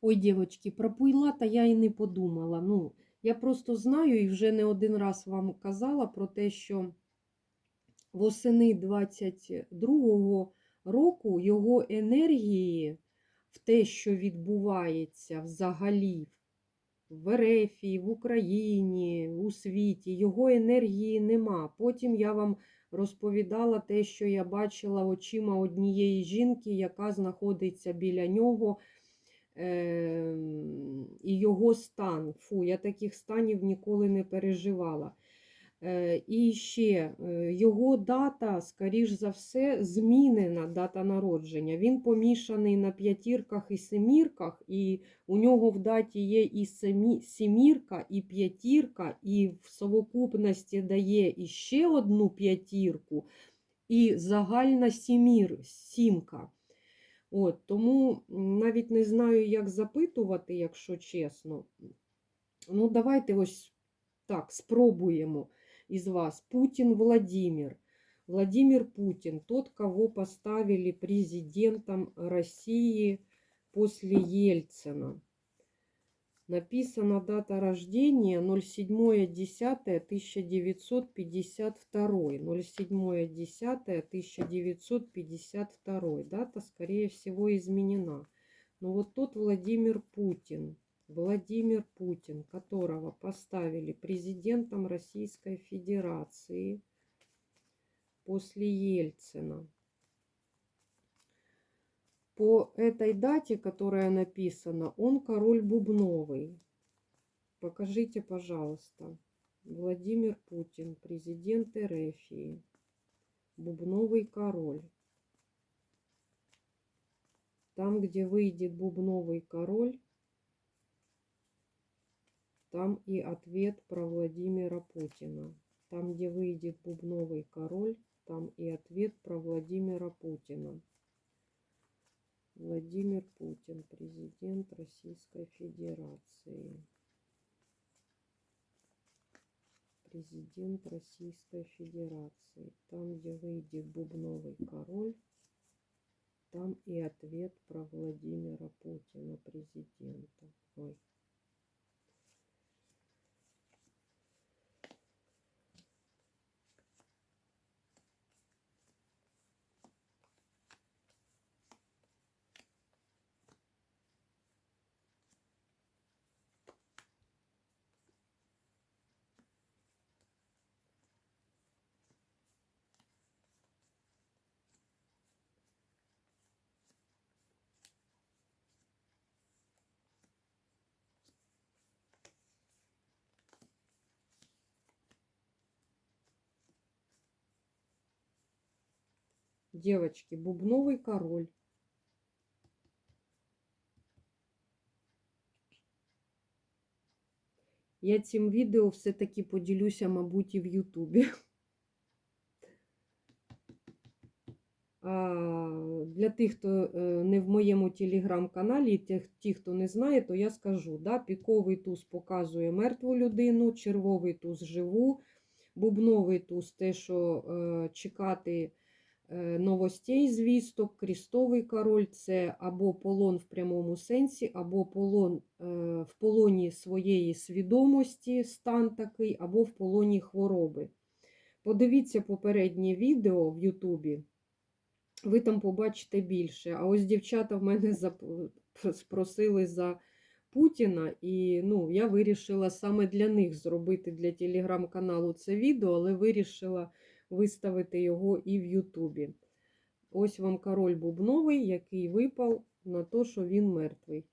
Ой, дівчатки, про Пуйлата я і не подумала. Ну, я просто знаю і вже не один раз вам казала про те, що восени 22-го року його енергії в те, що відбувається взагалі в Ерефії, в Україні, у світі, його енергії нема. Потім я вам розповідала те, що я бачила очима однієї жінки, яка знаходиться біля нього. Ем, і його стан. Фу, я таких станів ніколи не переживала. Е, І ще е, його дата, скоріш за все, змінена дата народження. Він помішаний на п'ятірках і семірках, і у нього в даті є і сімірка, і п'ятірка, і в совокупності дає іще одну п'ятірку, і загальна сімір, сімка. От, тому навіть не знаю, як запитувати, якщо чесно. Ну, давайте ось так, спробуємо із вас. Путин Владимир. Владимир Путин, тот, кого поставили президентом России после Ельцина. Написана дата рождения 07.10.1952. 07.10.1952. Дата, скорее всего, изменена. Но вот тот Владимир Путин, Владимир Путин, которого поставили президентом Российской Федерации после Ельцина. По этой дате, которая написана, он король Бубновый. Покажите, пожалуйста. Владимир Путин, президент Эрефии. Бубновый король. Там, где выйдет бубновый король, там и ответ про Владимира Путина. Там, где выйдет бубновый король, там и ответ про Владимира Путина. Владимир Путин, президент Российской Федерации. Президент Российской Федерации. Там, где выйдет бубновый король, там и ответ про Владимира Путина, президента. Ой. Девочки, бубновый король. Я цим відео все-таки поділюся, мабуть, і в Ютубі. Для тих, хто е, не в моєму телеграм-каналі, ті, хто не знає, то я скажу: да, піковий туз показує мертву людину, червовий туз живу, бубновий туз те, що е, чекати новостей, звісток, крістовий король це або полон в прямому сенсі, або полон е, в полоні своєї свідомості, стан такий, або в полоні хвороби. Подивіться попереднє відео в Ютубі ви там побачите більше. А ось дівчата в мене спросили за Путіна, і ну, я вирішила саме для них зробити для телеграм-каналу це відео, але вирішила виставити його і в Ютубі. Ось вам король Бубновий, який випав на те, що він мертвий.